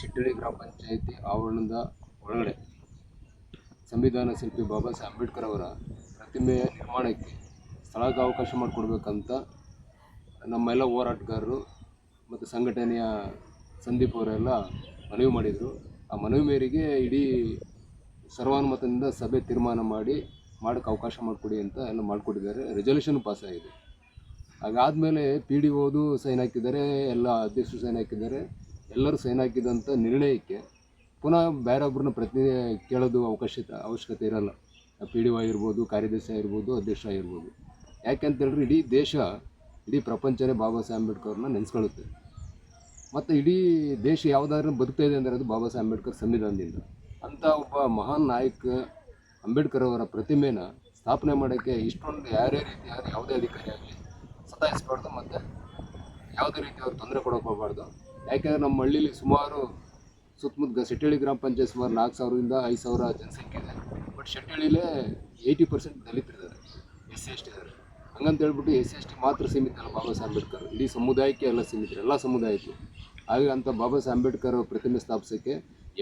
ಶಿಟ್ಟಳ್ಳಿ ಗ್ರಾಮ ಪಂಚಾಯಿತಿ ಆವರಣದ ಒಳಗಡೆ ಸಂವಿಧಾನ ಶಿಲ್ಪಿ ಬಾಬಾ ಸಾಹೇಬ್ ಅಂಬೇಡ್ಕರ್ ಅವರ ಪ್ರತಿಮೆ ನಿರ್ಮಾಣಕ್ಕೆ ಸ್ಥಳಕ್ಕೆ ಅವಕಾಶ ಮಾಡಿಕೊಡ್ಬೇಕಂತ ನಮ್ಮೆಲ್ಲ ಹೋರಾಟಗಾರರು ಮತ್ತು ಸಂಘಟನೆಯ ಸಂದೀಪ್ ಅವರೆಲ್ಲ ಮನವಿ ಮಾಡಿದರು. ಆ ಮನವಿ ಮೇರೆಗೆ ಇಡೀ ಸರ್ವಾನುಮತದಿಂದ ಸಭೆ ತೀರ್ಮಾನ ಮಾಡಿ ಮಾಡೋಕ್ಕೆ ಅವಕಾಶ ಮಾಡಿಕೊಡಿ ಅಂತ ಎಲ್ಲ ಮಾಡಿಕೊಟ್ಟಿದ್ದಾರೆ. ರೆಸಲ್ಯೂಷನ್ ಪಾಸ್ ಆಗಿದೆ ಹಾಗಾದಮೇಲೆ ಪಿ ಡಿ ಓದು ಸೈನ್ ಹಾಕಿದ್ದಾರೆ, ಎಲ್ಲ ಅಧ್ಯಕ್ಷರು ಸೈನ್ ಹಾಕಿದ್ದಾರೆ. ಎಲ್ಲರೂ ಸೈನ್ ಹಾಕಿದಂಥ ನಿರ್ಣಯಕ್ಕೆ ಪುನಃ ಬೇರೊಬ್ಬರನ್ನ ಪ್ರತಿನಿಧಿ ಕೇಳೋದು ಅವಶ್ಯಕತೆ ಅವಶ್ಯಕತೆ ಇರಲ್ಲ. ಪಿ ಡಿ ಒ ಆಗಿರ್ಬೋದು, ಕಾರ್ಯದರ್ಶಿ ಆಗಿರ್ಬೋದು, ಅಧ್ಯಕ್ಷ ಆಗಿರ್ಬೋದು. ಯಾಕೆಂತೇಳಿದ್ರೆ ಇಡೀ ದೇಶ, ಇಡೀ ಪ್ರಪಂಚನೇ ಬಾಬಾ ಸಾಹೇಬ್ ಅಂಬೇಡ್ಕರ್ನ ನೆನೆಸ್ಕೊಳ್ಳುತ್ತೆ. ಮತ್ತು ಇಡೀ ದೇಶ ಯಾವುದಾದ್ರೂ ಬದುಕ್ತಾ ಇದೆ ಅಂದರೆ ಅದು ಬಾಬಾ ಸಾಹೇಬ್ ಅಂಬೇಡ್ಕರ್ ಸಂವಿಧಾನದಿಂದ ಅಂಥ ಒಬ್ಬ ಮಹಾನ್ ನಾಯಕ ಅಂಬೇಡ್ಕರ್ ಅವರ ಪ್ರತಿಮೆನ ಸ್ಥಾಪನೆ ಮಾಡೋಕ್ಕೆ ಇಷ್ಟೊಂದು ಯಾರೇ ರೀತಿ ಯಾರು ಯಾವುದೇ ಅಧಿಕಾರಿ ಆಗಲಿ ಸತಾಯಿಸ್ಬಾರ್ದು ಮತ್ತು ಯಾವುದೇ ರೀತಿ ಅವ್ರು ತೊಂದರೆ ಕೊಡೋಕೆ ಹೋಗ್ಬಾರ್ದು. ಯಾಕೆಂದರೆ ನಮ್ಮ ಹಳ್ಳಿಲಿ ಸುಮಾರು ಸುತ್ತಮುತ್ತ ಶೆಟ್ಟಳ್ಳಿ ಗ್ರಾಮ ಪಂಚಾಯತ್ ಸುಮಾರು ನಾಲ್ಕು ಸಾವಿರದಿಂದ ಐದು ಸಾವಿರ ಜನಸಂಖ್ಯೆ ಇದೆ. ಬಟ್ ಶೆಟ್ಟಳ್ಳಿಲೇ ಏಯ್ಟಿ ಪರ್ಸೆಂಟ್ ದಲಿತರಿದ್ದಾರೆ ಎಸ್ ಸಿ ಎಸ್ ಟಿ ಇದ್ದಾರೆ. ಹಂಗಂತ ಹೇಳ್ಬಿಟ್ಟು ಎಸ್ ಸಿ ಎಸ್ ಟಿ ಮಾತ್ರ ಸೀಮಿತ ಅಲ್ಲ ಬಾಬಾ ಸಾಹೇಬ್ ಅಂಬೇಡ್ಕರ್. ಇಡೀ ಸಮುದಾಯಕ್ಕೆ ಎಲ್ಲ ಸೀಮಿತರು ಎಲ್ಲ ಸಮುದಾಯಕ್ಕೆ. ಹಾಗೆ ಅಂತ ಬಾಬಾ ಸಾಹೇಬ್ ಅಂಬೇಡ್ಕರ್ ಪ್ರತಿಮೆ ಸ್ಥಾಪಿಸೋಕ್ಕೆ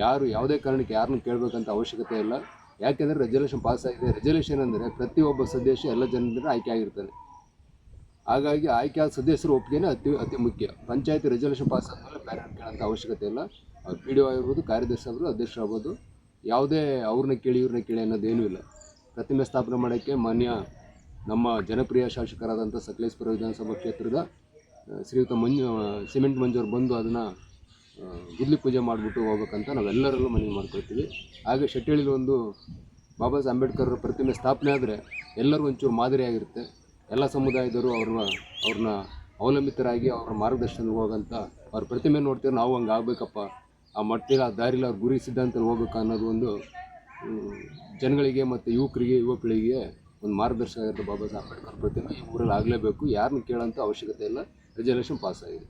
ಯಾರು ಯಾವುದೇ ಕಾರಣಕ್ಕೆ ಯಾರನ್ನು ಕೇಳಬೇಕಂತ ಅವಶ್ಯಕತೆ ಇಲ್ಲ. ಯಾಕೆಂದರೆ ರೆಸಲ್ಯೂಷನ್ ಪಾಸ್ ಆಗಿದೆ. ರೆಸಲ್ಯೂಷನ್ ಅಂದರೆ ಪ್ರತಿಯೊಬ್ಬ ಸದಸ್ಯ ಎಲ್ಲ ಜನರಿಂದ ಆಯ್ಕೆ ಆಗಿರ್ತಾನೆ ಹಾಗಾಗಿ ಆಯ್ಕೆ ಸದಸ್ಯರ ಒಪ್ಪಿಗೆನೇ ಅತಿ ಅತಿ ಮುಖ್ಯ. ಪಂಚಾಯತ್ ರೆಸಲ್ಯೂಷನ್ ಪಾಸ್ ಆದಮೇಲೆ ಬೇರೆ ಕೇಳೋಂಥ ಅವಶ್ಯಕತೆ ಇಲ್ಲ. ಪಿ ಡಿ ಒ ಆಗಿರ್ಬೋದು, ಕಾರ್ಯದರ್ಶಿ ಆಗ್ಬೋದು ಅಧ್ಯಕ್ಷರಾಗ್ಬೋದು ಯಾವುದೇ ಅವ್ರನ್ನ ಕೇಳಿ, ಇವ್ರನ್ನ ಕೇಳಿ ಅನ್ನೋದೇನೂ ಇಲ್ಲ. ಪ್ರತಿಮೆ ಸ್ಥಾಪನೆ ಮಾಡೋಕ್ಕೆ ಮಾನ್ಯ ನಮ್ಮ ಜನಪ್ರಿಯ ಶಾಸಕರಾದಂಥ ಸಕಲೇಶ್ಪುರ ವಿಧಾನಸಭಾ ಕ್ಷೇತ್ರದ ಶ್ರೀಯುತ ಮಂಜು ಸಿಮೆಂಟ್ ಮಂಜೂರು ಬಂದು ಅದನ್ನು ಗುದ್ಲಿ ಪೂಜೆ ಮಾಡಿಬಿಟ್ಟು ಹೋಗ್ಬೇಕಂತ ನಾವೆಲ್ಲರಲ್ಲೂ ಮನವಿ ಮಾಡ್ಕೊಳ್ತೀವಿ. ಹಾಗೆ ಶೆಟ್ಟಿಳಿಲಿ ಒಂದು ಬಾಬಾ ಸಾಹೇಬ್ ಅಂಬೇಡ್ಕರ್ ಪ್ರತಿಮೆ ಸ್ಥಾಪನೆ ಆದರೆ ಎಲ್ಲರಿಗೂ ಒಂಚೂರು ಮಾದರಿಯಾಗಿರುತ್ತೆ. ಎಲ್ಲ ಸಮುದಾಯದವರು ಅವ್ರನ್ನ ಅವ್ರನ್ನ ಅವಲಂಬಿತರಾಗಿ ಅವ್ರ ಮಾರ್ಗದರ್ಶನ ಹೋಗಂತ ಅವ್ರ ಪ್ರತಿಮೆ ನೋಡ್ತೀವಿ ನಾವು ಹಂಗೆ ಆಗಬೇಕಪ್ಪ. ಆ ಮಟ್ಟಿಗೆ ಆ ದಾರಿಲಿ ಅವ್ರ ಗುರಿ ಸಿದ್ಧಾಂತದಲ್ಲಿ ಹೋಗ್ಬೇಕು ಅನ್ನೋದು ಒಂದು ಜನಗಳಿಗೆ ಮತ್ತು ಯುವಕರಿಗೆ ಯುವ ಒಂದು ಮಾರ್ಗದರ್ಶನ ಆಗಿರುತ್ತೆ ಬಾಬಾ ಸಾಹೇಬ್ ಅಂಬೇಡ್ಕರ್ ಪ್ರತಿಮೆ ಈ ಊರಲ್ಲಿ ಆಗಲೇಬೇಕು. ಯಾರನ್ನೂ ಕೇಳೋಂಥ ಅವಶ್ಯಕತೆ ಇಲ್ಲ. ರೆಸಲ್ಯೂಷನ್ ಪಾಸ್ ಆಗಿದೆ